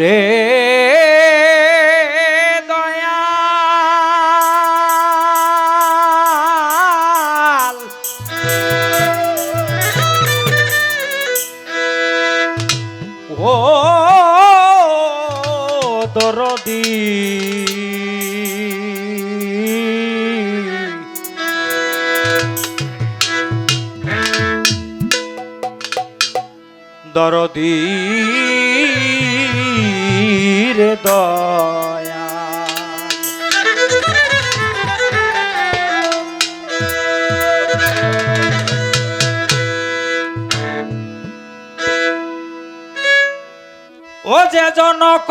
রে দয়াল। রে দয়া। ও যে জনক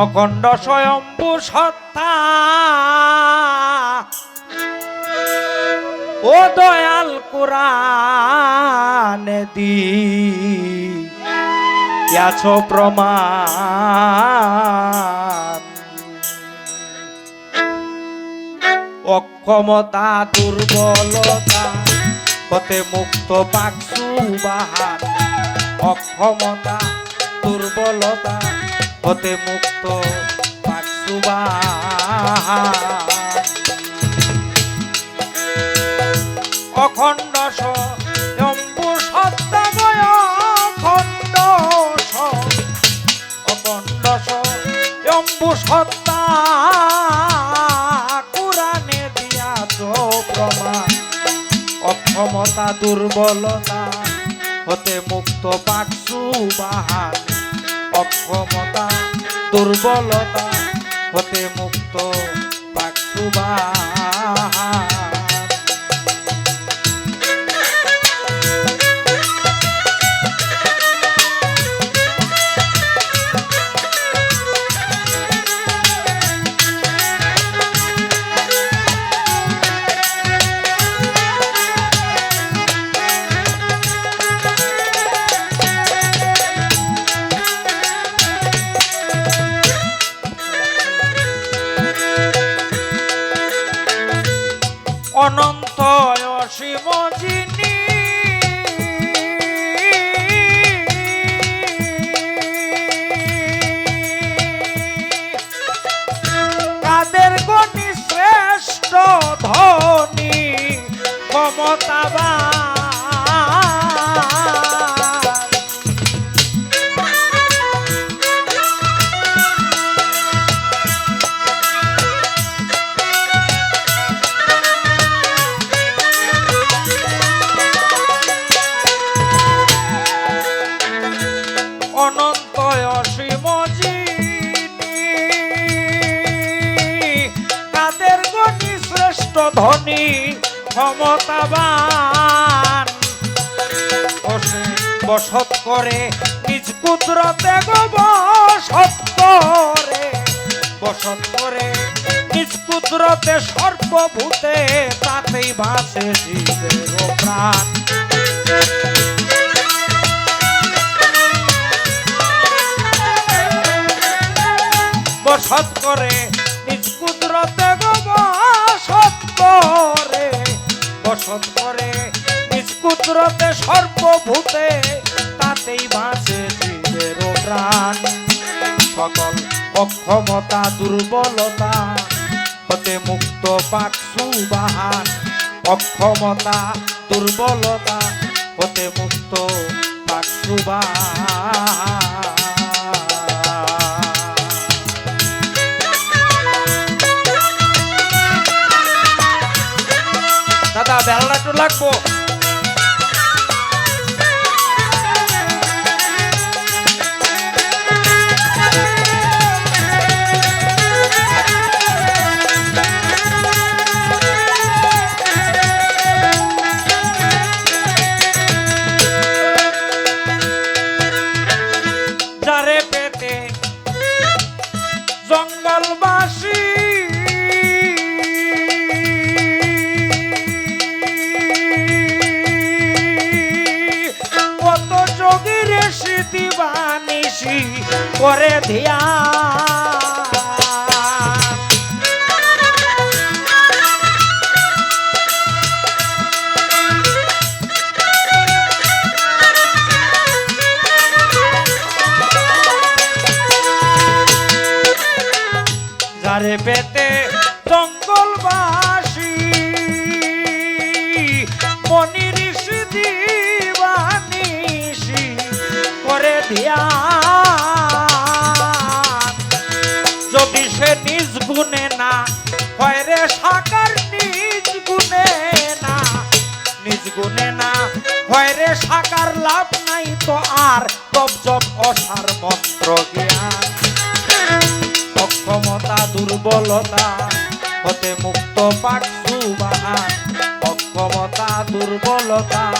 অখণ্ড স্বয়ম্ভু সত্তা। ও দয়াল কুরানে দি। আছো প্রমাণ? অক্ষমতা, দুর্বলতা হতে মুক্ত পাকসু বাহার। অক্ষমতা, দুর্বলতা হতে মুক্ত অখণ্ড শম্ভু সত্যাময় অখণ্ড শম্ভু সত্তা কুরানে দিয়াছ প্রমাণ। অক্ষমতা, দুর্বলতা হতে মুক্ত পাকসু বাহান অক্ষমতা দুর্বলতা হতে মুক্ত পাকসু ক্ষমতাবান। বসে, বসত করে, নিজ কুদরতে গো বসত করে। বসত করে, নিজ কুদরতে সর্বভূতে, তাতেই ভাসে জীবের প্রাণ। বসত করে, নিজ কুদরতে গো বসত করে নিজ কুদরতে সর্বভূতে, তাতেই বাঁচে জীবের প্রাণ। সকল অক্ষমতা, দুর্বলতা, হতে মুক্ত পাকসু বাহান অক্ষমতা, দুর্বলতা, হতে মুক্ত পাকসু বাহান পেতে জঙ্গলবাসী করে ধিয়া। যারে পেতে জঙ্গলবাসী মনি ঋষি করে সাকার লাভ নাই তো আর, তব জব অসার মন্ত্র জ্ঞান। অক্ষমতা, দুর্বলতা হতে মুক্ত অক্ষমতা, দুর্বলতা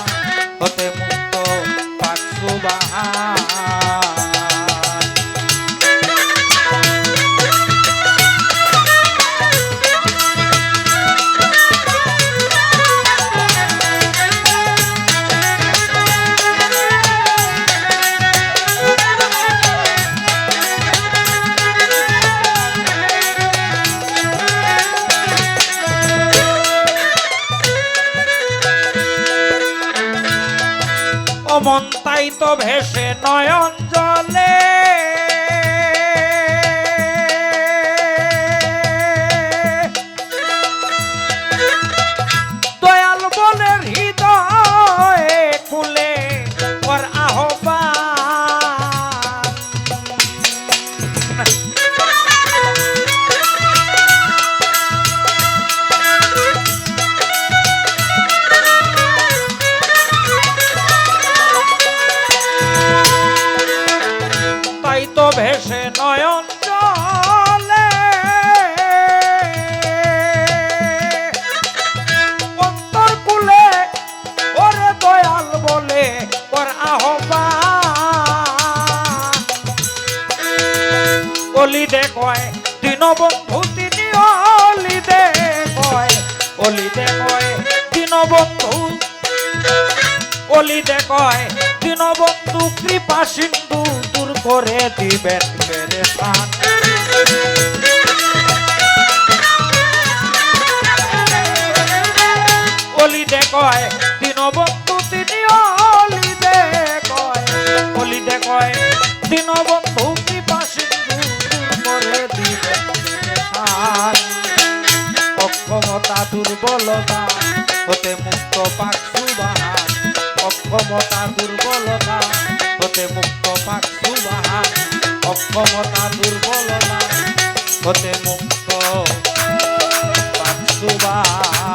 হতে তাই তো ভেসে নয়ন দীনবন্ধু তিনি অলি দে কয় অলি কয় দীনবন্ধু। অলি দে কয় দীনবন্ধু, কৃপা সিন্ধু দূর করে দিবেন দে কয় দীনবন্ধু, তিনি অলি দে কয় অলি দে কয় কৃপা দুর্বলতা হতে মুক্ত পাক সুবাহান অক্ষমতা দুর্বলতা হতে মুক্ত পাক সুবাহান অক্ষমতা দুর্বলতা হতে মুক্ত পাক সুবাহান